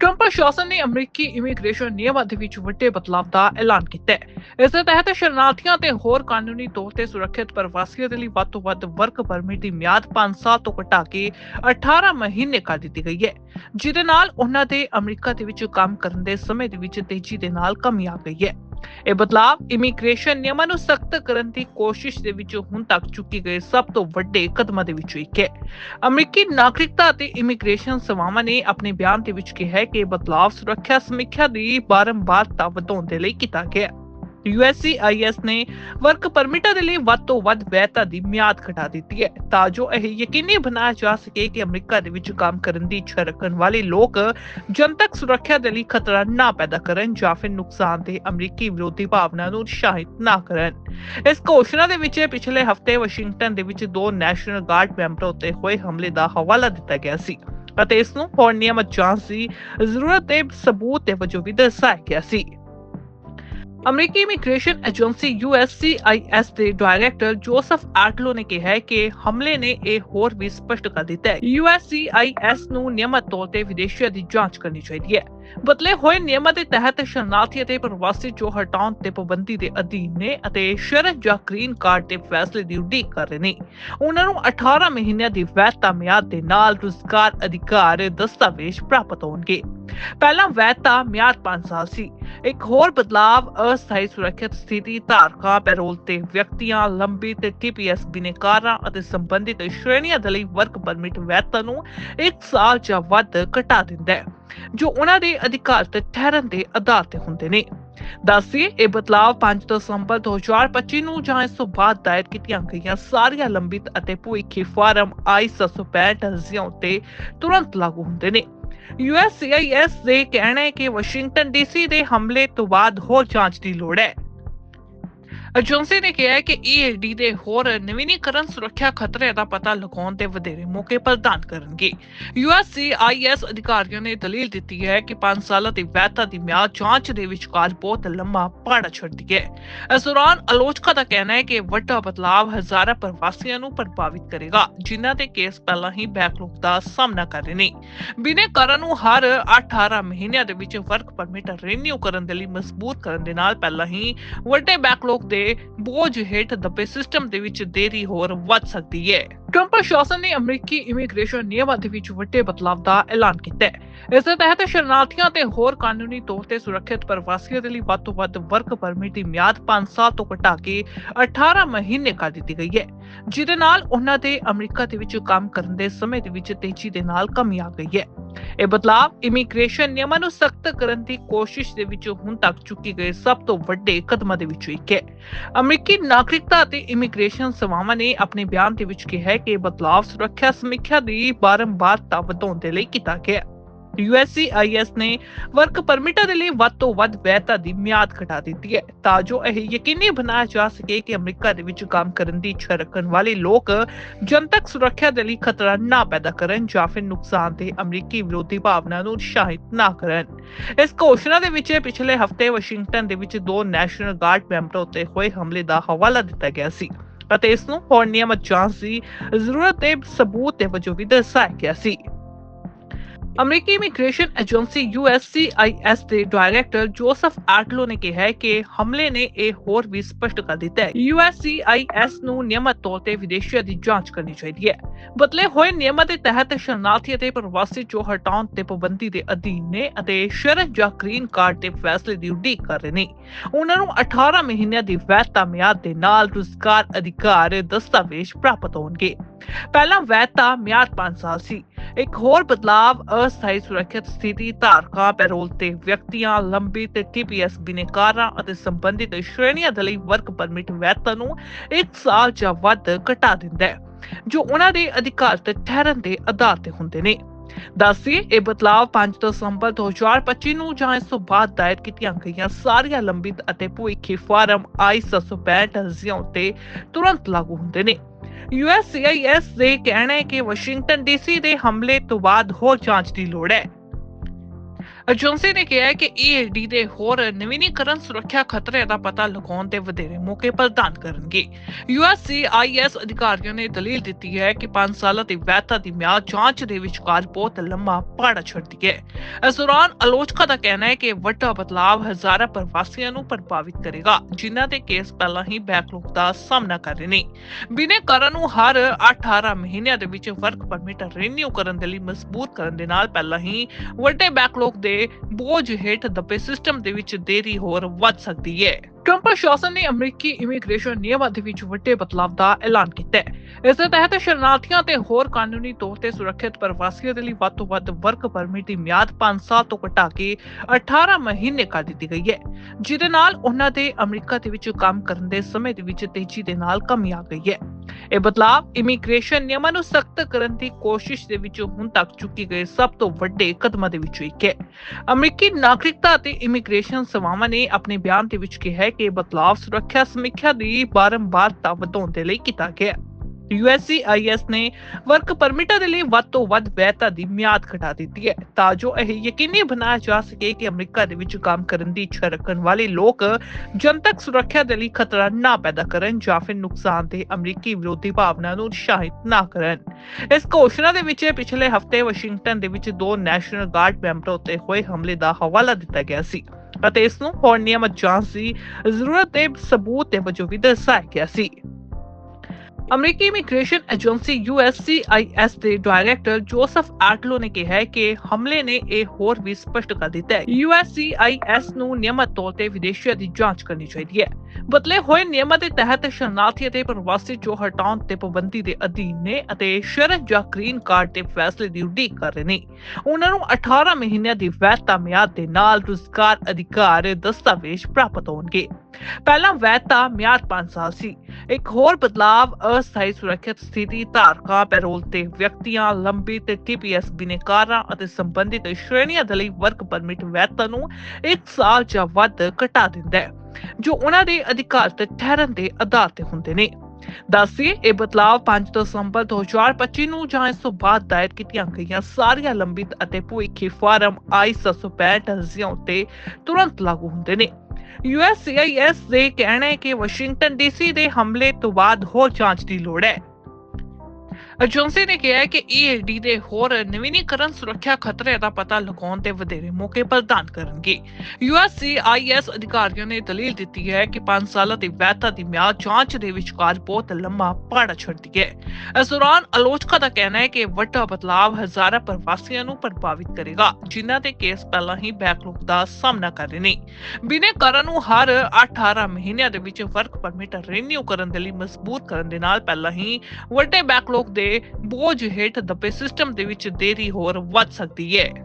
Trump ਪ੍ਰਸ਼ਾਸਨ ਨੇ ਅਮਰੀਕੀ ਇਮੀਗ੍ਰੇਸ਼ਨ ਨਿਯਮਾਂ ਦੇ ਵਿੱਚ ਵੱਡੇ ਬਦਲਾਅ ਦਾ ਐਲਾਨ ਕੀਤਾ ਹੈ। ਇਸ ਦੇ ਤਹਿਤ ਸ਼ਰਨਾਰਥੀਆਂ ਤੇ ਹੋਰ ਕਾਨੂੰਨੀ ਤੌਰ ਤੇ ਸੁਰੱਖਿਅਤ ਪ੍ਰਵਾਸੀਆਂ ਦੇ ਲਈ ਵੱਧ ਤੋਂ ਵੱਧ ਵਰਕ ਪਰਮਿਟ ਦੀ ਮਿਆਦ 5 ਸਾਲ ਤੋਂ ਘਟਾ ਕੇ 18 ਮਹੀਨੇ ਕਰ ਦਿੱਤੀ ਗਈ ਹੈ, ਜਿਹਦੇ ਨਾਲ ਉਹਨਾਂ ਦੇ ਅਮਰੀਕਾ ਦੇ ਵਿੱਚ ਕੰਮ ਕਰਨ ਦੇ ਸਮੇਂ ਦੇ ਵਿੱਚ ਤੇਜ਼ੀ ਦੇ ਨਾਲ ਕਮੀ ਆ ਗਈ ਹੈ। ਇਹ ਬਦਲਾਅ ਇਮੀਗ੍ਰੇਸ਼ਨ ਨਿਯਮਾਂ ਨੂੰ ਸਖਤ ਕਰਨ ਦੀ ਕੋਸ਼ਿਸ਼ ਦੇ ਵਿੱਚ ਹੁਣ ਤੱਕ ਚੁੱਕੀ ਗਏ। ਸਭ ਤੋਂ ਵੱਡੇ ਕਦਮਾਂ ਦੇ ਵਿੱਚੋਂ ਇੱਕ ਹੈ। ਅਮਰੀਕੀ ਨਾਗਰਿਕਤਾ ਅਤੇ ਇਮੀਗ੍ਰੇਸ਼ਨ ਸੇਵਾਵਾਂ ਨੇ ਆਪਣੇ ਬਿਆਨ ਦੇ ਵਿੱਚ ਕਿਹਾ ਹੈ ਕਿ ਇਹ ਬਦਲਾਅ ਸੁਰੱਖਿਆ ਸਮੀਖਿਆ ਦੀ ਬਾਰੰਬਾਰਤਾ ਵਧਾਉਣ ਦੇ ਲਈ ਕੀਤਾ ਗਿਆ ਹੈ। USCIS ਨੇ ਵਰਕ ਪਰਮਿਟਾਂ ਦੇ ਲਈ ਵੱਧ ਤੋਂ ਵੱਧ ਵੈਧਤਾ ਦੀ ਮਿਆਦ ਘਟਾ ਦਿੱਤੀ ਹੈ। ਤਾਂ ਜੋ ਇਹ ਯਕੀਨੀ ਬਣਾਇਆ ਜਾ ਸਕੇ ਕਿ ਅਮਰੀਕਾ ਦੇ ਵਿੱਚ ਕੰਮ ਕਰਨ ਦੀ ਇੱਛਾ ਰੱਖਣ ਵਾਲੇ ਲੋਕ ਜਨਤਕ ਸੁਰੱਖਿਆ ਦੇ ਲਈ ਖਤਰਾ ਨਾ ਪੈਦਾ ਕਰਨ ਜਾਂ ਫਿਰ ਨੁਕਸਾਨ ਦੇ ਅਮਰੀਕੀ ਵਿਰੋਧੀ ਭਾਵਨਾ ਨੂੰ ਉਤਸ਼ਾਹਿਤ ਨਾ ਕਰਨ। ਇਸ ਘੋਸ਼ਣਾ ਦੇ ਵਿੱਚ ਪਿਛਲੇ ਹਫ਼ਤੇ ਵਾਸ਼ਿੰਗਟਨ ਦੇ ਵਿੱਚ ਦੋ ਨੈਸ਼ਨਲ ਗਾਰਡ ਮੈਂਬਰਾਂ ਉੱਤੇ ਹੋਏ ਹਮਲੇ ਦਾ ਹਵਾਲਾ ਦਿੱਤਾ ਗਿਆ ਸੀ ਅਤੇ ਇਸ ਨੂੰ ਹੋਰ ਨਿਯਮਤ ਜਾਂਚ ਦੀ ਜ਼ਰੂਰਤ ਦੇ ਸਬੂਤ ਦੇ ਵਜੋਂ ਵੀ ਦਰਸਾਇਆ ਗਿਆ ਸੀ। ਅਮਰੀਕੀ ਇਮੀਗ੍ਰੇਸ਼ਨ ਏਜੰਸੀ USCIS ਦੇ ਡਾਇਰੈਕਟਰ ਜੋਸਫ ਆਰਟਲੋ ਨੇ ਕਿਹਾ ਹੈ ਕਿ ਹਮਲੇ ਨੇ ਇਹ ਹੋਰ ਵੀ ਸਪਸ਼ਟ ਕਰ ਦਿੱਤਾ ਹੈ। USCIS ਨੂੰ ਨਿਯਮਤ ਤੌਰ ਤੇ ਵਿਦੇਸ਼ੀਆਂ ਦੀ ਜਾਂਚ ਕਰਨੀ ਚਾਹੀਦੀ ਹੈ। ਬਦਲੇ ਹੋਏ ਨਿਯਮਾਂ ਦੇ ਤਹਿਤ ਸ਼ਰਨਾਰਥੀ ਅਤੇ ਪ੍ਰਵਾਸੀ ਜੋ ਹਟਾਉਣ ਤੇ ਪਾਬੰਦੀ ਦੇ ਅਧੀਨ ਨੇ ਅਤੇ ਸ਼ਰਤ ਜਾਂ ਗ੍ਰੀਨ ਕਾਰਡ ਦੇ ਫੈਸਲੇ ਦੀ ਉਡੀਕ ਕਰ ਰਹੇ ਨੇ। ਉਹਨਾਂ ਨੂੰ 18 ਮਹੀਨਿਆਂ ਦੀ ਵੈਧਤਾ ਮਿਆਦ ਦੇ ਨਾਲ ਰੁਜ਼ਗਾਰ ਅਧਿਕਾਰ ਦਸਤਾਵੇਜ਼ ਪ੍ਰਾਪਤ ਹੋਣਗੇ। ਪਹਿਲਾਂ ਵੈਧਤਾ ਮਿਆਦ 5 ਸਾਲ ਸੀ। ਇੱਕ ਹੋਰ ਬਦਲਾਅ ਅਸਥਾਈ ਸੁਰੱਖਿਅਤ ਸਥਿਤੀ ਧਾਰਕਾਂ ਪੈਰੋਲ ਤੇ ਵਿਅਕਤੀਆਂ, ਲੰਬੀ ਤੇ ਟੀਪੀਐਸ ਬਿਨੇਕਾਰਾਂ ਅਤੇ ਸੰਬੰਧਿਤ ਸ਼੍ਰੇਣੀਆਂ ਦੇ ਲਈ ਵਰਕ ਪਰਮਿਟ ਵੈਧਤਾ ਨੂੰ 1 ਸਾਲ ਜਾਂ ਵੱਧ ਘਟਾ ਦਿੰਦਾ ਹੈ। ਜੋ ਉਹਨਾਂ ਦੇ ਅਧਿਕਾਰ ਤੇ ਠਹਿਰਨ ਦੇ ਆਧਾਰ ਤੇ ਹੁੰਦੇ ਨੇ। ਦੱਸੀਏ ਇਹ ਬਦਲਾਅ 5 ਦਸੰਬਰ 2025 ਨੂੰ ਜਾਂ ਇਸ ਤੋਂ ਬਾਅਦ ਦਾਇਰ ਕੀਤੀਆਂ ਗਈਆਂ ਸਾਰੀਆਂ ਲੰਬਿਤ ਅਤੇ ਭੁਇਖੀ ਫਾਰਮ I-765 ਅਰਜ਼ੀਆਂ ਉੱਤੇ ਤੁਰੰਤ ਲਾਗੂ ਹੁੰਦੇ ਨੇ। USCIS ਦੇ ਕਹਿਣਾ ਹੈ ਕਿ ਵਾਸ਼ਿੰਗਟਨ ਡੀਸੀ ਦੇ ਹਮਲੇ ਤੋਂ ਬਾਅਦ ਹੋਰ ਜਾਂਚ ਦੀ ਲੋੜ ਹੈ। ਏਜੰਸੀ ਨੇ ਕਿਹਾ ਕਿ EAD ਦੇ ਹੋਰ ਨਵੀਨੀਕਰਨ ਸੁਰੱਖਿਆ ਖਤਰੇ ਦਾ ਪਤਾ ਲਗਾਉਣ ਦੇ ਵਧੇਰੇ ਮੌਕੇ ਪ੍ਰਦਾਨ ਕਰਨਗੇ। USCIS ਅਧਿਕਾਰੀਆਂ ਨੇ ਦਲੀਲ ਦਿੱਤੀ ਹੈ ਕਿ 5 ਸਾਲਾਂ ਦੀ ਵੈਧਤਾ ਦੀ ਮਿਆਦ ਜਾਂਚ ਦੇ ਵਿਚਕਾਰ ਬਹੁਤ ਲੰਮਾ ਪਾੜਾ ਛੱਡਦੀ ਹੈ। ਇਸ ਦੌਰਾਨ ਆਲੋਚਕਾਂ ਦਾ ਕਹਿਣਾ ਹੈ ਕਿ ਵੱਡਾ ਬਦਲਾਅ ਹਜ਼ਾਰਾਂ ਪ੍ਰਵਾਸੀਆਂ ਨੂੰ ਪ੍ਰਭਾਵਿਤ ਕਰੇਗਾ, ਜਿਨ੍ਹਾਂ ਦੇ ਕੇਸ ਪਹਿਲਾਂ ਹੀ ਬੈਕਲੌਗ ਦਾ ਸਾਹਮਣਾ ਕਰ ਰਹੇ ਨੇ। ਬਿਨੇਕਾਰਾਂ ਨੂੰ ਹਰ 18 ਮਹੀਨਿਆਂ ਦੇ ਵਿੱਚ ਵਰਕ ਪਰਮਿਟ ਰੀਨਿਊ ਕਰਨ ਦੇ ਲਈ ਮਜ਼ਬੂਤ ਕਰਨ ਦੇ ਨਾਲ ਪਹਿਲਾਂ ਹੀ ਵੱਡੇ ਬੈਕਲੌਗ ਦੇ ਬੋਝ ਹੇਠ ਦੱਬੇ ਸਿਸਟਮ ਦੇ ਵਿੱਚ ਦੇਰੀ ਹੋਰ ਵੱਧ ਸਕਦੀ ਹੈ। ਟਰੰਪ ਪ੍ਰਸ਼ਾਸਨ ਨੇ ਅਮਰੀਕੀ ਇਮੀਗ੍ਰੇਸ਼ਨ ਨਿਯਮਾਂ ਦੇ ਵਿੱਚ ਵੱਡੇ ਬਦਲਾਅ ਦਾ ਐਲਾਨ ਕੀਤਾ ਹੈ। ਇਸ ਦੇ ਤਹਿਤ ਸ਼ਰਨਾਰਥੀਆਂ ਤੇ ਹੋਰ ਕਾਨੂੰਨੀ ਤੌਰ ਤੇ ਸੁਰੱਖਿਅਤ ਪ੍ਰਵਾਸੀਆਂ ਦੇ ਲਈ ਵੱਧ ਤੋਂ ਵੱਧ ਵਰਕ ਪਰਮਿਟ ਦੀ ਮਿਆਦ 5 ਸਾਲ ਤੋਂ ਘਟਾ ਕੇ 18 ਮਹੀਨੇ ਕਰ ਦਿੱਤੀ ਗਈ ਹੈ। ਜਿਹਦੇ ਨਾਲ ਉਹਨਾਂ ਦੇ ਅਮਰੀਕਾ ਦੇ ਵਿੱਚ ਕੰਮ ਕਰਨ ਦੇ ਸਮੇਂ ਦੇ ਵਿੱਚ ਤੇਜ਼ੀ ਦੇ ਨਾਲ ਕਮੀ ਆ ਗਈ ਹੈ। ਇਹ ਬਦਲਾਅ ਇਮੀਗ੍ਰੇਸ਼ਨ ਨਿਯਮਾਂ ਨੂੰ ਸਖਤ ਕਰਨ ਦੀ ਕੋਸ਼ਿਸ਼ ਦੇ ਵਿੱਚ ਹੁਣ ਤੱਕ ਚੁੱਕੀ ਗਏ ਸਭ ਤੋਂ ਵੱਡੇ ਕਦਮਾਂ ਦੇ ਵਿੱਚੋਂ ਇੱਕ ਹੈ। ਅਮਰੀਕੀ ਨਾਗਰਿਕਤਾ ਅਤੇ ਇਮੀਗ੍ਰੇਸ਼ਨ ਸੇਵਾਵਾਂ ਨੇ ਆਪਣੇ ਬਿਆਨ ਦੇ ਵਿੱਚ ਕਿਹਾ ਹੈ ਕਿ ਇਹ ਬਦਲਾਅ ਸੁਰੱਖਿਆ ਸਮੀਖਿਆ ਦੀ ਬਾਰੰਬਾਰਤਾ ਵਧਾਉਣ ਦੇ ਲਈ ਕੀਤਾ ਗਿਆ ਹੈ। USCIS ਨੇ ਵਰਕ ਪਰਮਿਟਾਂ ਦੇ ਲਈ ਵੱਧ ਤੋਂ ਵੱਧ ਵੈਧਤਾ ਦੀ ਮਿਆਦ ਘਟਾ ਦਿੱਤੀ ਹੈ। ਤਾਂ ਜੋ ਇਹ ਯਕੀਨੀ ਬਣਾਇਆ ਜਾ ਸਕੇ ਕਿ ਅਮਰੀਕਾ ਦੇ ਵਿੱਚ ਕੰਮ ਕਰਨ ਦੀ ਇੱਛਾ ਰੱਖਣ ਵਾਲੇ ਲੋਕ ਜਨਤਕ ਸੁਰੱਖਿਆ ਦੇ ਲਈ ਖਤਰਾ ਨਾ ਪੈਦਾ ਕਰਨ ਜਾਂ ਫਿਰ ਨੁਕਸਾਨ ਦੇ ਅਮਰੀਕੀ ਵਿਰੋਧੀ ਭਾਵਨਾ ਨੂੰ ਉਤਸ਼ਾਹਿਤ ਨਾ ਕਰਨ। ਇਸ ਘੋਸ਼ਣਾ ਦੇ ਵਿੱਚ ਪਿਛਲੇ ਹਫ਼ਤੇ ਵਾਸ਼ਿੰਗਟਨ ਦੇ ਵਿੱਚ ਦੋ ਨੈਸ਼ਨਲ ਗਾਰਡ ਮੈਂਬਰਾਂ ਉੱਤੇ ਹੋਏ ਹਮਲੇ ਦਾ ਹਵਾਲਾ ਦਿੱਤਾ ਗਿਆ ਸੀ ਅਤੇ ਇਸ ਨੂੰ ਹੋਰ ਨਿਯਮਤ ਜਾਂਚ ਦੀ ਜ਼ਰੂਰਤ ਦੇ ਸਬੂਤ ਦੇ ਵਜੋਂ ਵੀ ਦਰਸਾਇਆ ਗਿਆ ਸੀ। ਅਮਰੀਕੀ ਇਮੀਗ੍ਰੇਸ਼ਨ ਏਜੰਸੀ USCIS ਦੇ ਡਾਇਰੈਕਟਰ ਜੋਸਫ ਆਟਲੋ ਨੇ ਕਿਹਾ ਹੈ ਕਿ ਹਮਲੇ ਨੇ ਇਹ ਹੋਰ ਵੀ ਸਪਸ਼ਟ ਕਰ ਦਿੱਤਾ ਹੈ। USCIS ਨੂੰ ਨਿਯਮਤ ਤੌਰ ਤੇ ਵਿਦੇਸ਼ੀਆਂ ਦੀ ਜਾਂਚ ਕਰਨੀ ਚਾਹੀਦੀ ਹੈ। ਬਦਲੇ ਹੋਏ ਨਿਯਮਾਂ ਦੇ ਤਹਿਤ ਸ਼ਰਨਾਰਥੀ ਅਤੇ ਪ੍ਰਵਾਸੀ ਜੋ ਹਟਾਉਣ ਤੇ ਪਾਬੰਦੀ ਦੇ ਅਧੀਨ ਨੇ ਅਤੇ ਸ਼ਰਤ ਜਾਂ ਗ੍ਰੀਨ ਕਾਰਡ ਦੇ ਫੈਸਲੇ ਦੀ ਉਡੀਕ ਕਰ ਰਹੇ ਨੇ, ਉਹਨਾਂ ਨੂੰ 18 ਮਹੀਨਿਆਂ ਦੀ ਵੈਧਤਾ ਮਿਆਦ ਦੇ ਨਾਲ ਰੁਜ਼ਗਾਰ ਅਧਿਕਾਰ ਦਸਤਾਵੇਜ਼ ਪ੍ਰਾਪਤ ਹੋਣਗੇ। ਪਹਿਲਾਂ ਵੈਧਤਾ ਮਿਆਦ 5 ਸਾਲ ਸੀ। ਇੱਕ ਹੋਰ ਬਦਲਾਵ ਅਸਥਾਈ ਸੁਰੱਖਿਅਤ ਸਥਿਤੀ, ਧਾਰਕਾਂ, ਪੈਰੋਲ ਤੇ ਵਿਅਕਤੀਆਂ, ਲੰਬੀ ਤੇ ਟੀਪੀਐਸ ਬਿਨੇਕਾਰਾਂ ਅਤੇ ਸੰਬੰਧਿਤ ਸ਼੍ਰੇਣੀਆਂ ਦੇ ਲਈ ਵਰਕ ਪਰਮਿਟ ਵੈਧਤਾ ਨੂੰ 1 ਸਾਲ ਜਾਂ ਵੱਧ ਘਟਾ ਦਿੰਦਾ ਹੈ, ਜੋ ਉਹਨਾਂ ਦੇ ਅਧਿਕਾਰ ਤੇ ਠਹਿਰਨ ਦੇ ਆਧਾਰ ਤੇ ਹੁੰਦੇ ਨੇ। ਦੱਸੀਏ, ਇਹ ਬਦਲਾਅ 5 ਦਸੰਬਰ 2025 ਨੂੰ ਜਾਂ ਇਸ ਤੋਂ ਬਾਅਦ ਦਾਇਰ ਕੀਤੀਆਂ ਗਈਆਂ ਸਾਰੀਆਂ ਲੰਬਿਤ ਅਤੇ ਭੁਇਖੀ ਫਾਰਮ ਆਈ 765 ਅਰਜ਼ੀਆਂ ਉੱਤੇ ਤੁਰੰਤ ਲਾਗੂ ਹੁੰਦੇ ਨੇ। USCIS ਦੇ ਕਹਿਣਾ ਹੈ ਕਿ ਵਾਸ਼ਿੰਗਟਨ ਡੀਸੀ ਦੇ ਹਮਲੇ ਤੋਂ ਬਾਅਦ ਹੋਰ ਜਾਂਚ ਦੀ ਲੋੜ ਹੈ। ਏਜੰਸੀ ਨੇ ਕਿਹਾ ਹੈ ਕਿ ਈਏਡੀ ਦੇ ਹੋਰ ਨਵੀਨੀਕਰਨ ਸੁਰੱਖਿਆ ਖਤਰੇ ਦਾ ਪਤਾ ਲਗਾਉਣ ਦੇ ਵਧੇਰੇ ਮੌਕੇ ਪ੍ਰਦਾਨ ਕਰਨਗੇ। ਯੂਐਸਸੀਆਈਐਸ ਅਧਿਕਾਰੀਆਂ ਨੇ ਦਲੀਲ ਦਿੱਤੀ ਹੈ ਕਿ 5 ਸਾਲਾਂ ਦੀ ਵੈਧਤਾ ਦੀ ਮਿਆਦ ਜਾਂਚ ਦੇ ਵਿਚਕਾਰ ਬਹੁਤ ਲੰਮਾ ਪਾੜਾ ਛੱਡਦੀ ਹੈ। ਇਸ ਦੌਰਾਨ ਆਲੋਚਕਾਂ ਦਾ ਕਹਿਣਾ ਹੈ ਕਿ ਵੱਡਾ ਬਦਲਾਵ ਹਜ਼ਾਰਾਂ ਪ੍ਰਵਾਸੀਆਂ ਨੂੰ ਪ੍ਰਭਾਵਿਤ ਕਰੇਗਾ, ਜਿਨ੍ਹਾਂ ਦੇ ਕੇਸ ਪਹਿਲਾਂ ਹੀ ਬੈਕਲੌਗ ਦਾ ਸਾਹਮਣਾ ਕਰ ਰਹੇ ਨੇ। ਬਿਨੇ ਕਰਨ ਨੂੰ ਹਰ 18 ਮਹੀਨਿਆਂ ਦੇ ਵਿੱਚ ਵਰਕ ਪਰਮਿਟ ਰੀਨਿਊ ਕਰਨ ਦੇ ਲਈ ਮਜ਼ਬੂਤ ਕਰਨ ਦੇ ਨਾਲ ਪਹਿਲਾਂ ਹੀ ਵੱਡੇ ਬੈਕਲੌਗ ਦੇ ਬੋਝ ਹੇਠ ਦੱਬੇ ਸਿਸਟਮ ਦੇ ਵਿੱਚ ਦੇਰੀ ਹੋਰ ਵੱਧ ਸਕਦੀ ਹੈ। ਟਰੰਪ ਪ੍ਰਸ਼ਾਸਨ ਨੇ ਅਮਰੀਕੀ ਇਮੀਗ੍ਰੇਸ਼ਨ ਨਿਯਮਾਂ ਦੇ ਵਿੱਚ ਵੱਡੇ ਬਦਲਾਵ ਦਾ ਐਲਾਨ ਕੀਤਾ ਹੈ। ਇਸ ਦੇ ਤਹਿਤ ਸ਼ਰਨਾਰਥੀਆਂ ਤੇ ਹੋਰ ਕਾਨੂੰਨੀ ਤੌਰ ਤੇ ਸੁਰੱਖਿਅਤ ਪ੍ਰਵਾਸੀਆਂ ਦੇ ਲਈ ਵੱਧ ਤੋਂ ਵੱਧ ਵਰਕ ਪਰਮਿਟ ਦੀ ਮਿਆਦ 5 ਸਾਲ ਤੋਂ ਘਟਾ ਕੇ 18 ਮਹੀਨੇ ਕਰ ਦਿੱਤੀ ਗਈ ਹੈ। ਜਿਹਦੇ ਨਾਲ ਉਹਨਾਂ ਦੇ ਅਮਰੀਕਾ ਦੇ ਵਿੱਚ ਕੰਮ ਕਰਨ ਦੇ ਸਮੇਂ ਦੇ ਵਿੱਚ ਤੇਜ਼ੀ ਦੇ ਨਾਲ ਕਮੀ ਆ ਗਈ ਹੈ। ਇਹ ਬਦਲਾਅ ਇਮੀਗ੍ਰੇਸ਼ਨ ਨਿਯਮਾਂ ਨੂੰ ਸਖਤ ਕਰਨ ਦੀ ਕੋਸ਼ਿਸ਼ ਦੇ ਵਿੱਚ ਹੁਣ ਤੱਕ ਚੁੱਕੀ ਗਏ। ਸਭ ਤੋਂ ਵੱਡੇ ਕਦਮਾਂ ਦੇ ਵਿੱਚੋਂ ਇੱਕ ਹੈ। ਅਮਰੀਕੀ ਨਾਗਰਿਕਤਾ ਅਤੇ ਇਮੀਗ੍ਰੇਸ਼ਨ ਸੇਵਾਵਾਂ ਨੇ ਆਪਣੇ ਬਿਆਨ ਦੇ ਵਿੱਚ ਕਿਹਾ ਹੈ ਕਿ ਇਹ ਬਦਲਾਅ ਸੁਰੱਖਿਆ ਸਮੀਖਿਆ ਦੀ ਬਾਰੰਬਾਰਤਾ ਵਧਾਉਣ ਦੇ ਲਈ ਕੀਤਾ ਗਿਆ ਹੈ। USCIS ਨੇ ਵਰਕ ਪਰਮਿਟਾਂ ਦੇ ਲਈ ਵੱਧ ਤੋਂ ਵੱਧ ਵੈਧਤਾ ਦੀ ਮਿਆਦ ਘਟਾ ਦਿੱਤੀ ਹੈ। ਤਾਂ ਜੋ ਇਹ ਯਕੀਨੀ ਬਣਾਇਆ ਜਾ ਸਕੇ ਕਿ ਅਮਰੀਕਾ ਦੇ ਵਿੱਚ ਕੰਮ ਕਰਨ ਦੀ ਇੱਛਾ ਰੱਖਣ ਵਾਲੇ ਲੋਕ ਜਨਤਕ ਸੁਰੱਖਿਆ ਦੇ ਲਈ ਖਤਰਾ ਨਾ ਪੈਦਾ ਕਰਨ ਜਾਂ ਫਿਰ ਨੁਕਸਾਨ ਦੇ ਅਮਰੀਕੀ ਵਿਰੋਧੀ ਭਾਵਨਾ ਨੂੰ ਉਤਸ਼ਾਹਿਤ ਨਾ ਕਰਨ। ਇਸ ਘੋਸ਼ਣਾ ਦੇ ਵਿੱਚ ਪਿਛਲੇ ਹਫ਼ਤੇ ਵਾਸ਼ਿੰਗਟਨ ਦੇ ਵਿੱਚ ਦੋ ਨੈਸ਼ਨਲ ਗਾਰਡ ਮੈਂਬਰਾਂ ਉੱਤੇ ਹੋਏ ਹਮਲੇ ਦਾ ਹਵਾਲਾ ਦਿੱਤਾ ਗਿਆ ਸੀ ਅਤੇ ਇਸ ਨੂੰ ਹੋਰ ਨਿਯਮਤ ਜਾਂਚ ਦੀ ਜ਼ਰੂਰਤ ਦੇ ਸਬੂਤ ਦੇ ਵਜੋਂ ਵੀ ਦਰਸਾਇਆ ਗਿਆ ਸੀ। ਅਮਰੀਕੀ ਇਮੀਗ੍ਰੇਸ਼ਨ ਏਜੰਸੀ USCIS ਦੇ ਡਾਇਰੈਕਟਰ ਜੋਸਫ ਆਟਲੋ ਨੇ ਕਿਹਾ ਹੈ ਕਿ ਹਮਲੇ ਨੇ ਇਹ ਹੋਰ ਵੀ ਸਪਸ਼ਟ ਕਰ ਦਿੱਤਾ ਹੈ। USCIS ਨੂੰ ਨਿਯਮਤ ਤੌਰ ਤੇ ਵਿਦੇਸ਼ੀਆਂ ਦੀ ਜਾਂਚ ਕਰਨੀ ਚਾਹੀਦੀ ਹੈ। ਬਦਲੇ ਹੋਏ ਨਿਯਮਾਂ ਦੇ ਤਹਿਤ ਸ਼ਰਨਾਰਥੀ ਅਤੇ ਪ੍ਰਵਾਸੀ ਜੋ ਹਟਾਉਣ ਤੇ ਪਾਬੰਦੀ ਦੇ ਅਧੀਨ ਨੇ ਅਤੇ ਸ਼ਰਤ ਜਾਂ ਗ੍ਰੀਨ ਕਾਰਡ ਦੇ ਫੈਸਲੇ ਦੀ ਉਡੀਕ ਕਰ ਰਹੇ ਨੇ, ਉਹਨਾਂ ਨੂੰ 18 ਮਹੀਨਿਆਂ ਦੀ ਵੈਧਤਾ ਮਿਆਦ ਦੇ ਨਾਲ ਰੁਜ਼ਗਾਰ ਅਧਿਕਾਰ ਦਸਤਾਵੇਜ਼ ਪ੍ਰਾਪਤ ਹੋਣਗੇ। ਪਹਿਲਾਂ ਵੈਧਤਾ ਮਿਆਦ 5 ਸਾਲ ਸੀ। ਇੱਕ ਹੋਰ ਬਦਲਾਵ ਅਸਥਾਈ ਸੁਰੱਖਿਅਤ ਸਥਿਤੀ ਧਾਰਕਾਂ, ਪੈਰੋਲ ਤੇ ਵਿਅਕਤੀਆਂ, ਲੰਬੀ ਤੇ ਟੀਪੀਐਸ ਬਿਨੇਕਾਰਾਂ ਅਤੇ ਸੰਬੰਧਿਤ ਸ਼੍ਰੇਣੀਆਂ ਦੇ ਲਈ ਵਰਕ ਪਰਮਿਟ ਵੈਧਤਾ ਨੂੰ 1 ਸਾਲ ਜਾਂ ਵੱਧ ਘਟਾ ਦਿੰਦਾ ਹੈ, ਜੋ ਉਹਨਾਂ ਦੇ ਅਧਿਕਾਰ ਤੇ ਠਹਿਰਨ ਦੇ ਆਧਾਰ ਤੇ ਹੁੰਦੇ ਨੇ। ਦੱਸੀਏ, ਇਹ ਬਦਲਾਅ 5 ਦਸੰਬਰ 2025 ਨੂੰ ਜਾਂ ਇਸ ਤੋਂ ਬਾਅਦ ਦਾਇਰ ਕੀਤੀਆਂ ਗਈਆਂ ਸਾਰੀਆਂ ਲੰਬਿਤ ਅਤੇ ਭੁਇਖੀ ਫਾਰਮ I-765 ਅਰਜ਼ੀਆਂ ਉੱਤੇ ਤੁਰੰਤ ਲਾਗੂ ਹੁੰਦੇ ਨੇ। USCIS ਦੇ ਕਹਿਣਾ ਹੈ ਕਿ ਵਾਸ਼ਿੰਗਟਨ ਡੀਸੀ ਦੇ ਹਮਲੇ ਤੋਂ ਬਾਅਦ ਹੋਰ ਜਾਂਚ ਦੀ ਲੋੜ ਹੈ। ਏਜੰਸੀ ਨੇ ਕਿਹਾ ਕਿ ਈਏਡੀ ਦੇ ਹੋਰ ਨਵੀਨੀਕਰਨ ਸੁਰੱਖਿਆ ਖਤਰੇ ਦਾ ਪਤਾ ਲਗਾਉਣ ਦੇ ਵਧੇਰੇ ਮੌਕੇ ਪ੍ਰਦਾਨ ਕਰਨਗੇ। USCIS ਅਧਿਕਾਰੀਆਂ ਨੇ ਦਲੀਲ ਦਿੱਤੀ ਹੈ ਕਿ 5 ਸਾਲਾਂ ਦੀ ਵੈਧਤਾ ਦੀ ਮਿਆਦ ਜਾਂਚ ਦੇ ਵਿਚਕਾਰ ਬਹੁਤ ਲੰਮਾ ਪਾੜਾ ਛੱਡਦੀ ਹੈ। ਇਸ ਦੌਰਾਨ ਆਲੋਚਕਾਂ ਦਾ ਕਹਿਣਾ ਹੈ ਕਿ ਵੱਡਾ ਬਦਲਾਵ ਹਜ਼ਾਰਾਂ ਪ੍ਰਵਾਸੀਆਂ ਨੂੰ ਪ੍ਰਭਾਵਿਤ ਕਰੇਗਾ, ਜਿਨ੍ਹਾਂ ਦੇ ਕੇਸ ਪਹਿਲਾਂ ਹੀ ਬੈਕਲੌਗ ਦਾ ਸਾਹਮਣਾ ਕਰ ਰਹੇ ਨੇ। ਬਿਨੇ ਕਰਨ ਨੂੰ ਹਰ 18 ਮਹੀਨਿਆਂ ਦੇ ਵਿੱਚ ਵਰਕ ਪਰਮਿਟ ਰੀਨਿਊ ਕਰਨ ਦੇ ਲਈ ਮਜਬੂਰ ਕਰਨ ਦੇ ਨਾਲ ਪਹਿਲਾਂ ਹੀ ਵੱਡੇ ਬੈਕਲੌਗ ਦੇ ਬੋਝ ਹੇਠ ਦੱਬੇ ਸਿਸਟਮ ਦੇ ਵਿੱਚ ਦੇਰੀ ਹੋਰ ਵੱਧ ਸਕਦੀ ਹੈ।